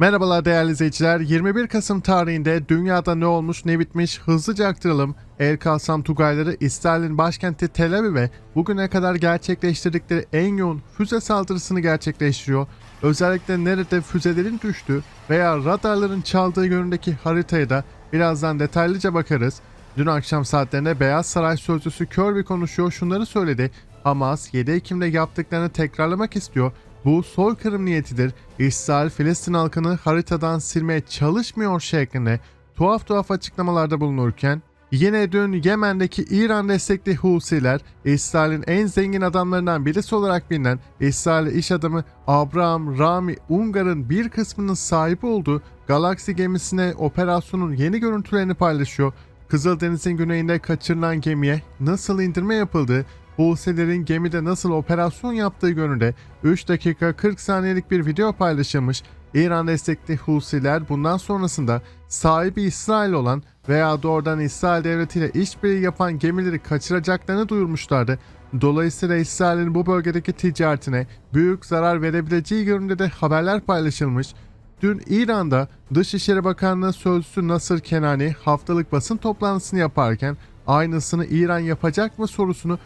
Merhabalar değerli izleyiciler. 21 Kasım tarihinde dünyada ne olmuş ne bitmiş hızlıca aktaralım. El Kasam Tugayları İsrail'in başkenti Tel Aviv'e bugüne kadar gerçekleştirdikleri en yoğun füze saldırısını gerçekleştiriyor. Özellikle nerede füzelerin düştü veya radarların çaldığı yönündeki haritaya da birazdan detaylıca bakarız. Dün akşam saatlerinde Beyaz Saray sözcüsü Kirby konuşuyor şunları söyledi. Hamas 7 Ekim'de yaptıklarını tekrarlamak istiyor. Bu soykırım niyetidir. İsrail Filistin halkını haritadan silmeye çalışmıyor şeklinde tuhaf tuhaf açıklamalarda bulunurken Yine dün Yemen'deki İran destekli Husiler, İsrail'in en zengin adamlarından birisi olarak bilinen İsrail iş adamı Abraham Rami Ungar'ın bir kısmının sahibi olduğu Galaxy gemisine operasyonun yeni görüntülerini paylaşıyor. Kızıldeniz'in güneyinde kaçırılan gemiye nasıl indirme yapıldığı, Husilerin gemide nasıl operasyon yaptığı yönünde 3 dakika 40 saniyelik bir video paylaşılmış. İran destekli Husiler bundan sonrasında sahibi İsrail olan veya doğrudan İsrail devletiyle işbirliği yapan gemileri kaçıracaklarını duyurmuşlardı. Dolayısıyla İsrail'in bu bölgedeki ticaretine büyük zarar verebileceği yönünde de haberler paylaşılmış. Dün İran'da Dışişleri Bakanlığı Sözcüsü Nasır Kenani haftalık basın toplantısını yaparken aynısını İran yapacak mı sorusunu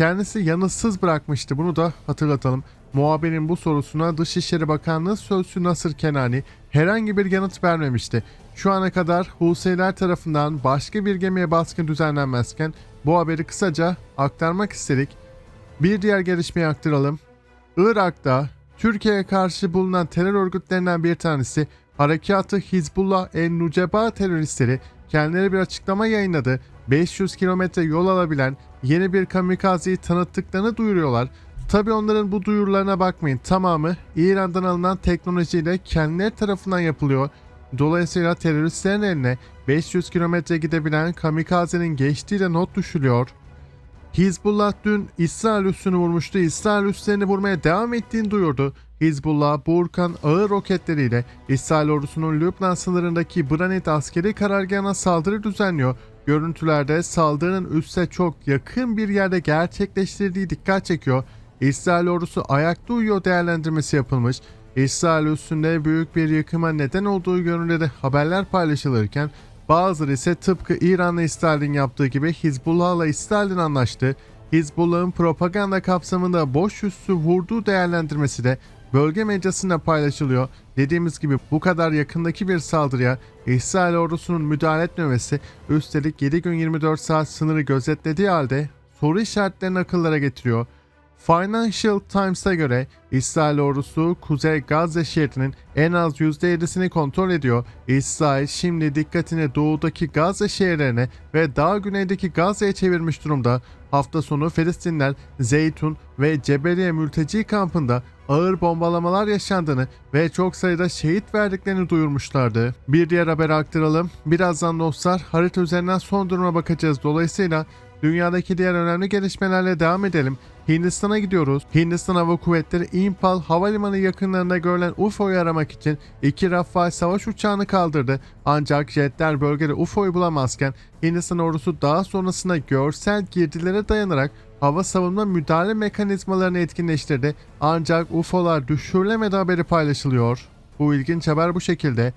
kendisi yanıtsız bırakmıştı. Bunu da hatırlatalım. Muhabirin bu sorusuna Dışişleri Bakanlığı Sözcüsü Nasır Kenani herhangi bir yanıt vermemişti. Şu ana kadar Husiler tarafından başka bir gemiye baskın düzenlenmezken bu haberi kısaca aktarmak istedik. Bir diğer gelişmeyi aktaralım. Irak'ta Türkiye'ye karşı bulunan terör örgütlerinden bir tanesi Harekatı Hizbullah en-Nuceba teröristleri kendileri bir açıklama yayınladı. 500 kilometre yol alabilen yeni bir kamikazeyi tanıttıklarını duyuruyorlar. Tabi onların bu duyurularına bakmayın. Tamamı İran'dan alınan teknolojiyle kendileri tarafından yapılıyor. Dolayısıyla teröristlerin eline 500 kilometre gidebilen kamikazenin geçtiği de not düşülüyor. Hizbullah dün İsrail üssünü vurmuştu. İsrail üslerini vurmaya devam ettiğini duyurdu. Hizbullah, Burkan ağır roketleriyle İsrail ordusunun Lübnan sınırındaki Branit askeri karargahına saldırı düzenliyor. Görüntülerde saldırının üsse çok yakın bir yerde gerçekleştirdiği dikkat çekiyor. İsrail ordusu ayakta uyuyor değerlendirmesi yapılmış. İsrail üstünde büyük bir yıkıma neden olduğu yönünde de haberler paylaşılırken bazıları ise tıpkı İran'la İsrail'in yaptığı gibi Hizbullah'la İsrail'in anlaştı. Hizbullah'ın propaganda kapsamında boş üssü vurduğu değerlendirmesi de bölge medyasında paylaşılıyor. Dediğimiz gibi bu kadar yakındaki bir saldırıya İsrail ordusunun müdahale etmemesi üstelik 7 gün 24 saat sınırı gözetlediği halde soru işaretlerini akıllara getiriyor. Financial Times'a göre İsrail ordusu Kuzey Gazze şehrinin en az %7'sini kontrol ediyor. İsrail şimdi dikkatini doğudaki Gazze şehirlerine ve daha güneydeki Gazze'ye çevirmiş durumda. Hafta sonu Filistinler Zeytun ve Cebeliye mülteci kampında ağır bombalamalar yaşandığını ve çok sayıda şehit verdiklerini duyurmuşlardı. Bir diğer haber aktaralım. Birazdan dostlar harita üzerinden son duruma bakacağız. Dolayısıyla dünyadaki diğer önemli gelişmelerle devam edelim. Hindistan'a gidiyoruz. Hindistan Hava Kuvvetleri Impal havalimanı yakınlarında görülen UFO'yu aramak için iki Rafale savaş uçağını kaldırdı. Ancak jetler bölgede UFO'yu bulamazken Hindistan ordusu daha sonrasında görsel girdilere dayanarak hava savunma müdahale mekanizmalarını etkinleştirdi. Ancak UFO'lar düşürülemedi haberi paylaşılıyor. Bu ilginç haber bu şekilde.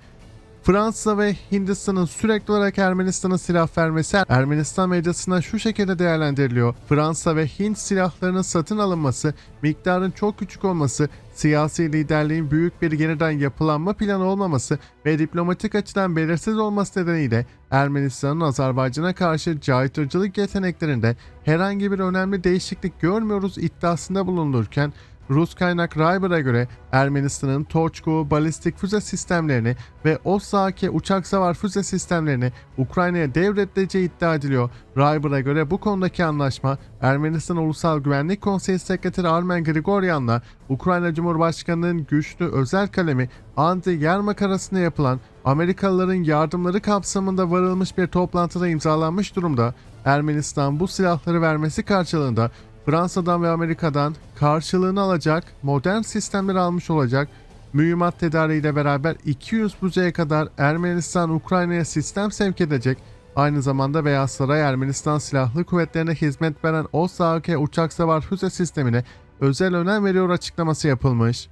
Fransa ve Hindistan'ın sürekli olarak Ermenistan'a silah vermesi Ermenistan medyasında şu şekilde değerlendiriliyor. Fransa ve Hint silahlarının satın alınması, miktarın çok küçük olması, siyasi liderliğin büyük bir yeniden yapılanma planı olmaması ve diplomatik açıdan belirsiz olması nedeniyle Ermenistan'ın Azerbaycan'a karşı caydırıcılık yeteneklerinde herhangi bir önemli değişiklik görmüyoruz iddiasında bulunurken Rus kaynak Rayber'a göre Ermenistan'ın Torchko balistik füze sistemlerini ve Osake uçak savar füze sistemlerini Ukrayna'ya devredileceği iddia ediliyor. Rayber'a göre bu konudaki anlaşma Ermenistan Ulusal Güvenlik Konseyi Sekreteri Armen Grigoryan'la Ukrayna Cumhurbaşkanı'nın güçlü özel kalemi Andriy Yermak arasında yapılan Amerikalıların yardımları kapsamında varılmış bir toplantıda imzalanmış durumda. Ermenistan bu silahları vermesi karşılığında Fransa'dan ve Amerika'dan karşılığını alacak modern sistemler almış olacak. Mühimmat tedariğiyle beraber 200 füzeye kadar Ermenistan Ukrayna'ya sistem sevk edecek. Aynı zamanda Beyaz Saray Ermenistan Silahlı Kuvvetlerine hizmet veren OSAK uçak savar füze sistemine özel önem veriyor açıklaması yapılmış.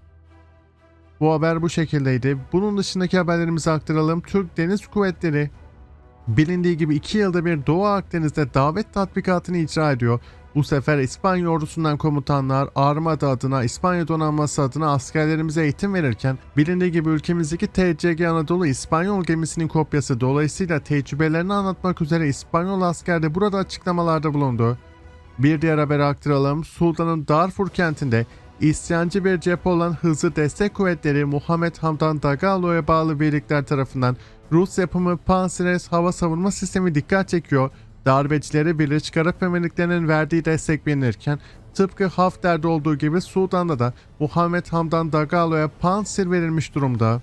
Bu haber bu şekildeydi. Bunun dışındaki haberlerimizi aktaralım. Türk Deniz Kuvvetleri bilindiği gibi 2 yılda bir Doğu Akdeniz'de davet tatbikatını icra ediyor. Bu sefer İspanya ordusundan komutanlar Armada adına, İspanya donanması adına askerlerimize eğitim verirken bilindiği gibi ülkemizdeki TCG Anadolu İspanyol gemisinin kopyası dolayısıyla tecrübelerini anlatmak üzere İspanyol asker de burada açıklamalarda bulundu. Bir diğer haberi aktaralım. Sudan'ın Darfur kentinde isyancı bir cephe olan Hızlı Destek Kuvvetleri Muhammed Hamdan Dagalo'ya bağlı birlikler tarafından Rus yapımı Panzerez hava savunma sistemi dikkat çekiyor. Darbecilere Birleşik Arap Emirlikleri'nin verdiği destek bilinirken tıpkı Hafter'de olduğu gibi Sudan'da da Muhammed Hamdan Dagalo'ya Panzer verilmiş durumda.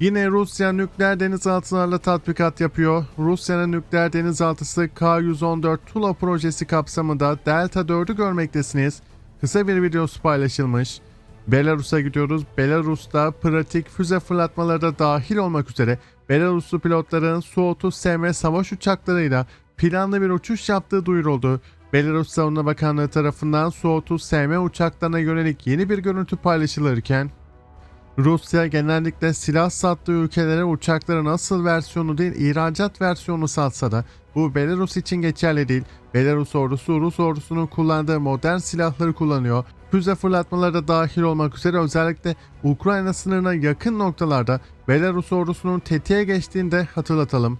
Yine Rusya nükleer denizaltılarla tatbikat yapıyor. Rusya'nın nükleer denizaltısı K-114 Tula projesi kapsamında Delta 4'ü görmektesiniz. Kısa bir videosu paylaşılmış. Belarus'a gidiyoruz. Belarus'ta pratik füze fırlatmaları da dahil olmak üzere Belaruslu pilotların Su-30SM savaş uçaklarıyla planlı bir uçuş yaptığı duyuruldu. Belarus Savunma Bakanlığı tarafından Su-30SM uçaklarına yönelik yeni bir görüntü paylaşılırken Rusya genellikle silah sattığı ülkelere uçakların asıl versiyonu değil ihracat versiyonu satsa da bu Belarus için geçerli değil. Belarus ordusu Rus ordusunun kullandığı modern silahları kullanıyor. Füze fırlatmaları da dahil olmak üzere özellikle Ukrayna sınırına yakın noktalarda Belarus ordusunun tetiğe geçtiğini de hatırlatalım.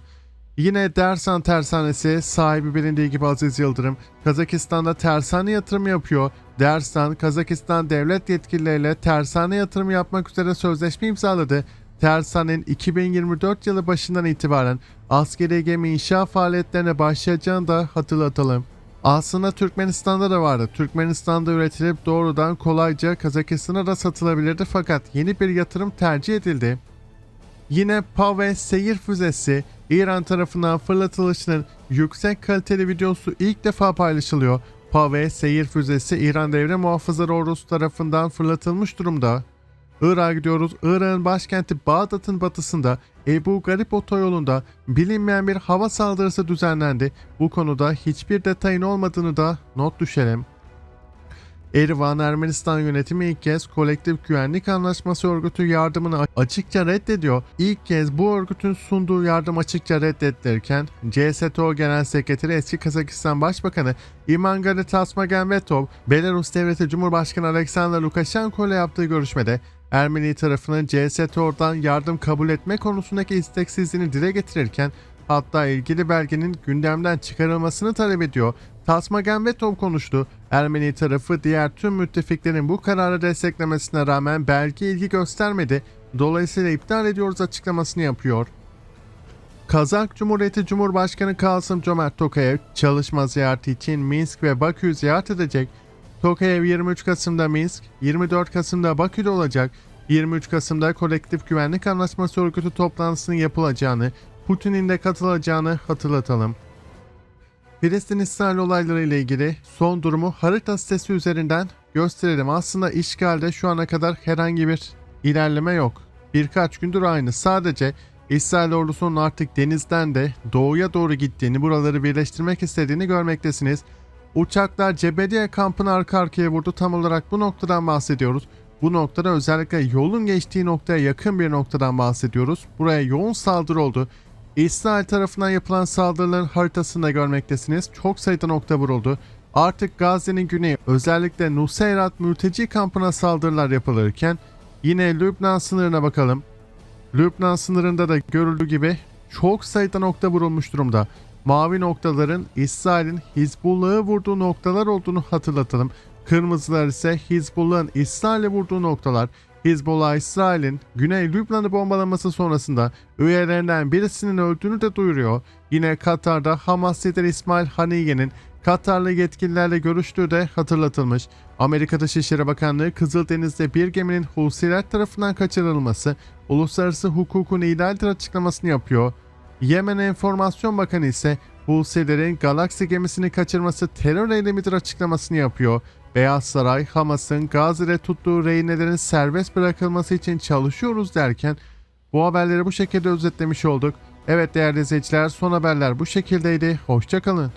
Yine Dersan Tersanesi sahibi bilindiği gibi Aziz Yıldırım Kazakistan'da tersane yatırım yapıyor. Dersan, Kazakistan devlet yetkilileriyle tersane yatırım yapmak üzere sözleşme imzaladı. Tersan'ın 2024 yılı başından itibaren askeri gemi inşa faaliyetlerine başlayacağını da hatırlatalım. Aslında Türkmenistan'da da vardı. Türkmenistan'da üretilip doğrudan kolayca Kazakistan'a da satılabilirdi fakat yeni bir yatırım tercih edildi. Yine Pave seyir füzesi İran tarafından fırlatılışının yüksek kaliteli videosu ilk defa paylaşılıyor. Pave seyir füzesi İran devre muhafızları ordusu tarafından fırlatılmış durumda. Irak'a gidiyoruz. Irak'ın başkenti Bağdat'ın batısında Ebu Garip otoyolunda bilinmeyen bir hava saldırısı düzenlendi. Bu konuda hiçbir detayın olmadığını da not düşelim. Erivan Ermenistan yönetimi ilk kez kolektif güvenlik anlaşması örgütü yardımını açıkça reddediyor. İlk kez bu örgütün sunduğu yardım açıkça reddedilirken CSTO Genel Sekreteri eski Kazakistan Başbakanı İmangari Tasmagenvetov, Belarus Devleti Cumhurbaşkanı Alexander Lukashenko ile yaptığı görüşmede Ermeni tarafının CSTO'dan yardım kabul etme konusundaki isteksizliğini dile getirirken hatta ilgili belgenin gündemden çıkarılmasını talep ediyor. Tasmagenvetov konuştu. Ermeni tarafı diğer tüm müttefiklerin bu kararı desteklemesine rağmen belge ilgi göstermedi. Dolayısıyla iptal ediyoruz açıklamasını yapıyor. Kazak Cumhuriyeti Cumhurbaşkanı Kasım Cömert Tokayev çalışma ziyareti için Minsk ve Bakü'yü ziyaret edecek. Tokayev 23 Kasım'da Minsk, 24 Kasım'da Bakü'de olacak. 23 Kasım'da Kolektif Güvenlik Anlaşması Örgütü toplantısının yapılacağını, Putin'in de katılacağını hatırlatalım. Filistin-İsrail olayları ile ilgili son durumu harita sitesi üzerinden gösterelim. Aslında işgalde şu ana kadar herhangi bir ilerleme yok. Birkaç gündür aynı. Sadece İsrail ordusunun artık denizden de doğuya doğru gittiğini, buraları birleştirmek istediğini görmektesiniz. Uçaklar Cebediye kampını arka arkaya vurdu. Tam olarak bu noktadan bahsediyoruz. Bu noktada özellikle yolun geçtiği noktaya yakın bir noktadan bahsediyoruz. Buraya yoğun saldırı oldu. İsrail tarafından yapılan saldırıların haritasını da görmektesiniz. Çok sayıda nokta vuruldu. Artık Gazze'nin güneyi özellikle Nusayrat mülteci kampına saldırılar yapılırken yine Lübnan sınırına bakalım. Lübnan sınırında da görüldüğü gibi çok sayıda nokta vurulmuş durumda. Mavi noktaların İsrail'in Hizbullah'ı vurduğu noktalar olduğunu hatırlatalım. Kırmızılar ise Hizbullah'ın İsrail'e vurduğu noktalar. Hizbullah İsrail'in Güney Lübnan'ı bombalaması sonrasında üyelerinden birisinin öldüğünü de duyuruyor. Yine Katar'da Hamas lideri İsmail Haniye'nin Katarlı yetkililerle görüştüğü de hatırlatılmış. Amerika Dışişleri Bakanlığı Kızıldeniz'de bir geminin Husiler tarafından kaçırılması uluslararası hukukun ihlalidir açıklamasını yapıyor. Yemen Enformasyon Bakanı ise Husilerin Galaxy gemisini kaçırması terör eylemidir açıklamasını yapıyor. Beyaz Saray, Hamas'ın Gazze'de tuttuğu rehinelerin serbest bırakılması için çalışıyoruz derken bu haberleri bu şekilde özetlemiş olduk. Evet değerli izleyiciler son haberler bu şekildeydi. Hoşçakalın.